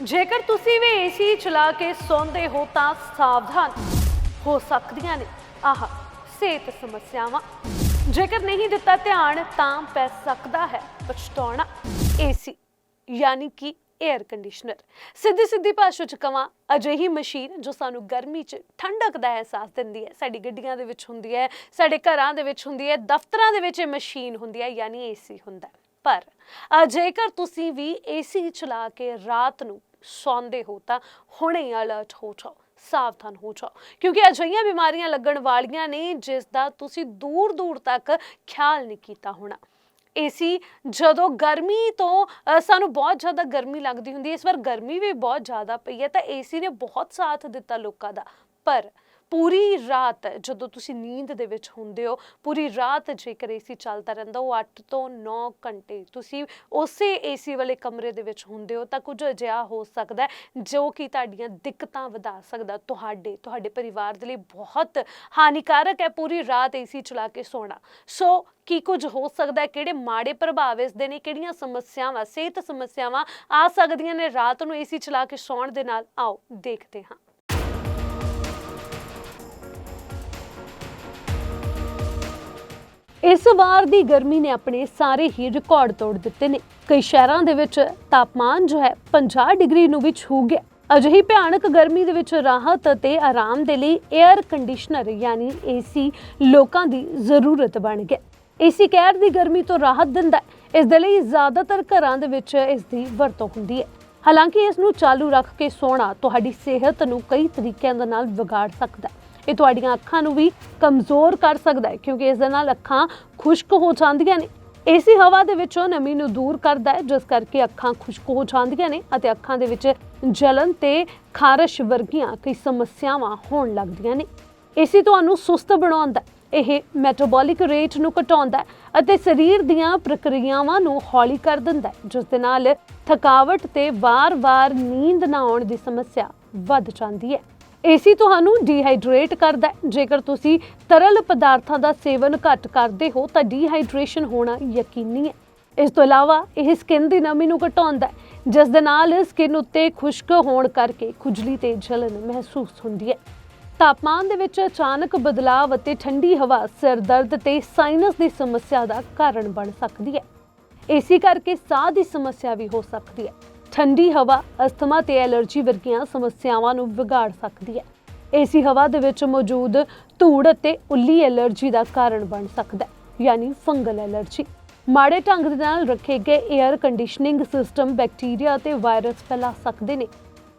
ਜੇਕਰ ਤੁਸੀਂ ਵੀ ਏਸੀ ਚਲਾ ਕੇ ਸੌਂਦੇ ਹੋ ਤਾਂ ਸਾਵਧਾਨ ਹੋ ਸਕਦੀਆਂ ਨੇ। ਆਹ ਸਿਹਤ ਸਮੱਸਿਆਵਾਂ। ਜੇਕਰ ਨਹੀਂ ਦਿੱਤਾ ਧਿਆਨ ਤਾਂ ਪੈ ਸਕਦਾ ਹੈ ਪਛਤਾਉਣਾ। ਏਸੀ ਯਾਨੀ ਕਿ 에ਅਰ ਕੰਡੀਸ਼ਨਰ ਸਿੱਧੀ ਸਿੱਧੀ ਭਾਸ਼ਾ ਚ ਕਵਾਂ ਅਜਿਹੀ ਮਸ਼ੀਨ ਜੋ ਸਾਨੂੰ ਗਰਮੀ 'ਚ ਠੰਡਕ ਦਾ ਅਹਿਸਾਸ ਦਿੰਦੀ ਹੈ। ਸਾਡੀ ਗੱਡੀਆਂ ਦੇ ਵਿੱਚ ਹੁੰਦੀ ਹੈ ਸਾਡੇ ਘਰਾਂ ਦੇ ਵਿੱਚ ਹੁੰਦੀ ਹੈ ਦਫ਼ਤਰਾਂ ਦੇ ਵਿੱਚ ਇਹ ਮਸ਼ੀਨ ਹੁੰਦੀ ਹੈ ਯਾਨੀ ਏਸੀ ਹੁੰਦਾ ਪਰ ਅ, ਜੇਕਰ ਤੁਸੀਂ ਵੀ ਏਸੀ ਚਲਾ ਕੇ ਰਾਤ ਨੂੰ ਸੌਂਦੇ ਹੋ ਤਾਂ ਹੁਣੇ ਅਲਰਟ ਹੋ ਜਾਓ, ਸਾਵਧਾਨ ਹੋ ਜਾਓ। ਕਿਉਂਕਿ ਅਜਿਹੀਆਂ ਬਿਮਾਰੀਆਂ ਲੱਗਣ ਵਾਲੀਆਂ ਨੇ ਜਿਸ ਦਾ ਤੁਸੀਂ ਦੂਰ ਦੂਰ ਤੱਕ ਖਿਆਲ ਨਹੀਂ ਕੀਤਾ ਹੋਣਾ। ਏਸੀ ਜਦੋਂ ਗਰਮੀ ਤੋਂ ਸਾਨੂੰ ਬਹੁਤ ਜ਼ਿਆਦਾ ਗਰਮੀ ਲੱਗਦੀ ਹੁੰਦੀ ਹੈ, ਇਸ ਵਾਰ ਗਰਮੀ ਵੀ ਬਹੁਤ ਜ਼ਿਆਦਾ ਪਈ ਹੈ, ਤਾਂ ਏਸੀ ਨੇ ਬਹੁਤ ਸਾਥ ਦਿੱਤਾ ਲੋਕਾਂ ਦਾ। ਪਰ ਪੂਰੀ ਰਾਤ ਜਦੋਂ ਤੁਸੀਂ ਨੀਂਦ ਦੇ ਵਿੱਚ ਹੁੰਦੇ ਹੋ, ਪੂਰੀ ਰਾਤ ਜੇਕਰ ਏਸੀ ਚੱਲਦਾ ਰਹਿੰਦਾ, ਉਹ 8 ਤੋਂ 9 ਘੰਟੇ ਤੁਸੀਂ ਉਸੇ ਏਸੀ ਵਾਲੇ ਕਮਰੇ ਦੇ ਵਿੱਚ ਹੁੰਦੇ ਹੋ, ਤਾਂ ਕੁਝ ਅਜਿਹਾ ਹੋ ਸਕਦਾ ਜੋ ਕਿ ਤੁਹਾਡੀਆਂ ਦਿੱਕਤਾਂ ਵਧਾ ਸਕਦਾ ਤੁਹਾਡੇ ਤੁਹਾਡੇ ਪਰਿਵਾਰ ਦੇ ਲਈ ਬਹੁਤ ਹਾਨੀਕਾਰਕ ਹੈ ਪੂਰੀ ਰਾਤ ਏਸੀ ਚਲਾ ਕੇ ਸੋਣਾ। ਸੋ ਕੀ ਕੁਝ ਹੋ ਸਕਦਾ ਹੈ? ਕਿਹੜੇ ਮਾੜੇ ਪ੍ਰਭਾਵ ਇਸ ਦੇ ਨੇ? ਕਿਹੜੀਆਂ ਸਮੱਸਿਆਵਾਂ, ਸਿਹਤ ਸਮੱਸਿਆਵਾਂ ਆ ਸਕਦੀਆਂ ਨੇ? ਰਾਤ ਨੂੰ ਏਸੀ ਚਲਾ ਕੇ ਸੌਣ ਦੇ ਨਾਲ ਆਓ, ਦੇਖਦੇ ਹਾਂ। ਇਸ ਵਾਰ ਦੀ ਗਰਮੀ ਨੇ ਆਪਣੇ ਸਾਰੇ ਹੀ ਰਿਕਾਰਡ ਤੋੜ ਦਿੱਤੇ ਨੇ। ਕਈ ਸ਼ਹਿਰਾਂ ਦੇ ਵਿੱਚ ਤਾਪਮਾਨ ਜੋ ਹੈ 50 ਡਿਗਰੀ ਨੂੰ ਵੀ ਛੂ ਗਿਆ। ਅਜਿਹੀ ਭਿਆਨਕ ਗਰਮੀ ਦੇ ਵਿੱਚ ਰਾਹਤ ਅਤੇ ਆਰਾਮ ਦੇ ਲਈ 에ਅਰ ਕੰਡੀਸ਼ਨਰ ਯਾਨੀ ਏਸੀ ਲੋਕਾਂ ਦੀ ਜ਼ਰੂਰਤ ਬਣ ਗਿਆ। ਏਸੀ ਕਹਿਰ ਦੀ ਗਰਮੀ ਤੋਂ ਰਾਹਤ ਦਿੰਦਾ ਹੈ। ਇਸ ਦੇ ਲਈ ਜ਼ਿਆਦਾਤਰ ਘਰਾਂ ਦੇ ਵਿੱਚ ਇਸ ਦੀ ਵਰਤੋਂ ਹੁੰਦੀ ਹੈ। ਹਾਲਾਂਕਿ ਇਸ ਨੂੰ ਚਾਲੂ ਰੱਖ ਕੇ ਸੋਣਾ ਤੁਹਾਡੀ ਸਿਹਤ ਨੂੰ ਕਈ ਤਰੀਕਿਆਂ ਦੇ ਨਾਲ ਵਿਗਾੜ ਸਕਦਾ ਹੈ। ਇਹ ਤੁਹਾਡੀਆਂ ਅੱਖਾਂ ਨੂੰ ਵੀ ਕਮਜ਼ੋਰ ਕਰ ਸਕਦਾ ਹੈ, ਕਿਉਂਕਿ ਇਸ ਦੇ ਨਾਲ ਅੱਖਾਂ ਖੁਸ਼ਕ ਹੋ ਜਾਂਦੀਆਂ ਨੇ। ਏਸੀ ਹਵਾ ਦੇ ਵਿੱਚੋਂ ਨਮੀ ਨੂੰ ਦੂਰ ਕਰਦਾ ਹੈ, ਜਿਸ ਕਰਕੇ ਅੱਖਾਂ ਖੁਸ਼ਕ ਹੋ ਜਾਂਦੀਆਂ ਨੇ ਅਤੇ ਅੱਖਾਂ ਦੇ ਵਿੱਚ ਜਲਨ ਤੇ ਖਾਰਸ਼ ਵਰਗੀਆਂ ਕਈ ਸਮੱਸਿਆਵਾਂ ਹੋਣ ਲੱਗਦੀਆਂ ਨੇ। ਏਸੀ ਤੁਹਾਨੂੰ ਸੁਸਤ ਬਣਾਉਂਦਾ ਹੈ, ਇਹ ਮੈਟਾਬੋਲਿਕ ਰੇਟ ਨੂੰ ਘਟਾਉਂਦਾ ਅਤੇ ਸਰੀਰ ਦੀਆਂ ਪ੍ਰਕਿਰਿਆਵਾਂ ਨੂੰ ਹੌਲੀ ਕਰ ਦਿੰਦਾ ਜਿਸ ਦੇ ਨਾਲ ਥਕਾਵਟ ਤੇ ਵਾਰ-ਵਾਰ ਨੀਂਦ ਨਾ ਆਉਣ ਦੀ ਸਮੱਸਿਆ ਵੱਧ ਜਾਂਦੀ ਹੈ। ਏਸੀ ਤੁਹਾਨੂੰ ਡੀਹਾਈਡਰੇਟ ਕਰਦਾ ਹੈ। ਜੇਕਰ ਤੁਸੀਂ ਤਰਲ ਪਦਾਰਥਾਂ ਦਾ ਸੇਵਨ ਘੱਟ ਕਰਦੇ ਹੋ, ਤਾਂ ਡੀਹਾਈਡਰੇਸ਼ਨ ਹੋਣਾ ਯਕੀਨੀ ਹੈ। ਇਸ ਤੋਂ ਇਲਾਵਾ ਇਹ ਸਕਿਨ ਦੀ ਨਮੀ ਨੂੰ ਘਟਾਉਂਦਾ ਹੈ, ਜਿਸ ਦੇ ਨਾਲ ਸਕਿਨ ਉੱਤੇ ਖੁਸ਼ਕ ਹੋਣ ਕਰਕੇ ਖੁਜਲੀ ਤੇ ਜਲਨ ਮਹਿਸੂਸ ਹੁੰਦੀ ਹੈ। ਤਾਪਮਾਨ ਦੇ ਵਿੱਚ ਅਚਾਨਕ ਬਦਲਾਅ ਅਤੇ ਠੰਡੀ ਹਵਾ ਸਿਰ ਦਰਦ ਤੇ ਸਾਈਨਸ ਦੀ ਸਮੱਸਿਆ ਦਾ ਕਾਰਨ ਬਣ ਸਕਦੀ ਹੈ। ਏਸੀ ਕਰਕੇ ਸਾਹ ਦੀ ਸਮੱਸਿਆ ਵੀ ਹੋ ਸਕਦੀ ਹੈ। ਠੰਡੀ ਹਵਾ ਅਸਥਮਾ ਤੇ ਐਲਰਜੀ ਵਰਗੀਆਂ ਸਮੱਸਿਆਵਾਂ ਨੂੰ ਵਿਗਾੜ ਸਕਦੀ ਹੈ। ਏਸੀ ਹਵਾ ਦੇ ਵਿੱਚ ਮੌਜੂਦ ਧੂੜ ਅਤੇ ਉੱਲੀ ਐਲਰਜੀ ਦਾ ਕਾਰਨ ਬਣ ਸਕਦਾ ਹੈ, ਯਾਨੀ ਫੰਗਲ ਐਲਰਜੀ। ਮਾੜੇ ਢੰਗ ਦੇ ਨਾਲ ਰੱਖੇ ਗਏ 에ਅਰ ਕੰਡੀਸ਼ਨਿੰਗ ਸਿਸਟਮ ਬੈਕਟੀਰੀਆ ਅਤੇ ਵਾਇਰਸ ਫੈਲਾ ਸਕਦੇ ਨੇ।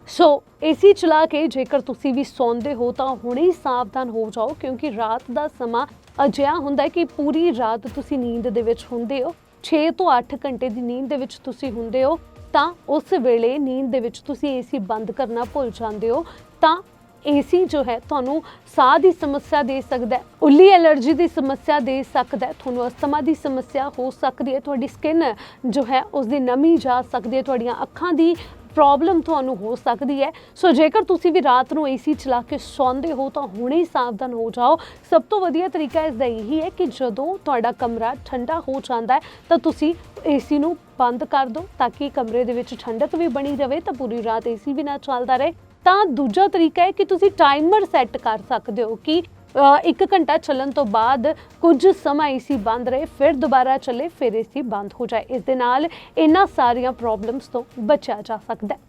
ਸੋ, ਏਸੀ ਚਲਾ ਕੇ ਜੇਕਰ ਤੁਸੀਂ ਵੀ ਸੌਂਦੇ ਹੋ ਤਾਂ ਹੁਣੇ ਹੀ ਸਾਵਧਾਨ ਹੋ ਜਾਓ, ਕਿਉਂਕਿ ਰਾਤ ਦਾ ਸਮਾਂ ਅਜਿਹਾ ਹੁੰਦਾ ਹੈ ਕਿ ਪੂਰੀ ਰਾਤ ਤੁਸੀਂ ਨੀਂਦ ਦੇ ਵਿੱਚ ਹੁੰਦੇ ਹੋ। 6 ਤੋਂ 8 ਘੰਟੇ ਦੀ ਨੀਂਦ ਦੇ ਵਿੱਚ ਤੁਸੀਂ ਹੁੰਦੇ ਹੋ। ਤਾਂ ਉਸ ਵੇਲੇ ਨੀਂਦ ਦੇ ਵਿੱਚ ਤੁਸੀਂ ਏਸੀ ਬੰਦ ਕਰਨਾ ਭੁੱਲ ਜਾਂਦੇ ਹੋ, ਤਾਂ ਏਸੀ ਜੋ ਹੈ ਤੁਹਾਨੂੰ ਸਾਹ ਦੀ ਸਮੱਸਿਆ ਦੇ ਸਕਦਾ ਹੈ, ਉੱਲੀ ਐਲਰਜੀ ਦੀ ਸਮੱਸਿਆ ਦੇ ਸਕਦਾ ਹੈ, ਤੁਹਾਨੂੰ ਅਸਥਮਾ ਦੀ ਸਮੱਸਿਆ ਹੋ ਸਕਦੀ ਹੈ, ਤੁਹਾਡੀ ਸਕਿਨ ਜੋ ਹੈ ਉਸ ਦੀ ਨਮੀ ਜਾ ਸਕਦੀ ਹੈ, ਤੁਹਾਡੀਆਂ ਅੱਖਾਂ ਦੀ ਪ੍ਰੋਬਲਮ ਤੁਹਾਨੂੰ ਹੋ ਸਕਦੀ ਹੈ। ਸੋ ਜੇਕਰ ਤੁਸੀਂ ਵੀ ਰਾਤ ਨੂੰ ਏਸੀ ਚਲਾ ਕੇ ਸੌਂਦੇ ਹੋ, ਤਾਂ ਹੁਣੇ ਹੀ ਸਾਵਧਾਨ ਹੋ ਜਾਓ। ਸਭ ਤੋਂ ਵਧੀਆ ਤਰੀਕਾ ਇਸ ਦਾ ਇਹੀ ਹੈ ਕਿ ਜਦੋਂ ਤੁਹਾਡਾ ਕਮਰਾ ਠੰਡਾ ਹੋ ਜਾਂਦਾ ਹੈ, ਤਾਂ ਤੁਸੀਂ ਏਸੀ ਨੂੰ ਬੰਦ ਕਰ ਦਿਓ ਤਾਂ ਕਿ ਕਮਰੇ ਦੇ ਵਿੱਚ ਠੰਡਕ ਵੀ ਬਣੀ ਰਵੇ, ਤਾਂ ਪੂਰੀ ਰਾਤ ਏਸੀ ਵੀ ਨਾ ਚੱਲਦਾ ਰਹੇ। ਤਾਂ ਦੂਜਾ ਤਰੀਕਾ ਹੈ ਕਿ ਤੁਸੀਂ ਟਾਈਮਰ ਸੈੱਟ ਕਰ ਸਕਦੇ ਹੋ ਕਿ ਅ, ਇੱਕ ਘੰਟਾ ਚੱਲਣ ਤੋਂ ਬਾਅਦ ਕੁਝ ਸਮਾਂ ਏਸੀ ਬੰਦ ਰਹੇ ਫਿਰ ਦੁਬਾਰਾ ਚੱਲੇ ਫਿਰ ਏਸੀ ਬੰਦ ਹੋ ਜਾਏ। ਇਸ ਦੇ ਨਾਲ ਇਹਨਾਂ ਸਾਰੀਆਂ ਪ੍ਰੋਬਲਮਸ ਤੋਂ ਬਚਿਆ ਜਾ ਸਕਦਾ ਹੈ।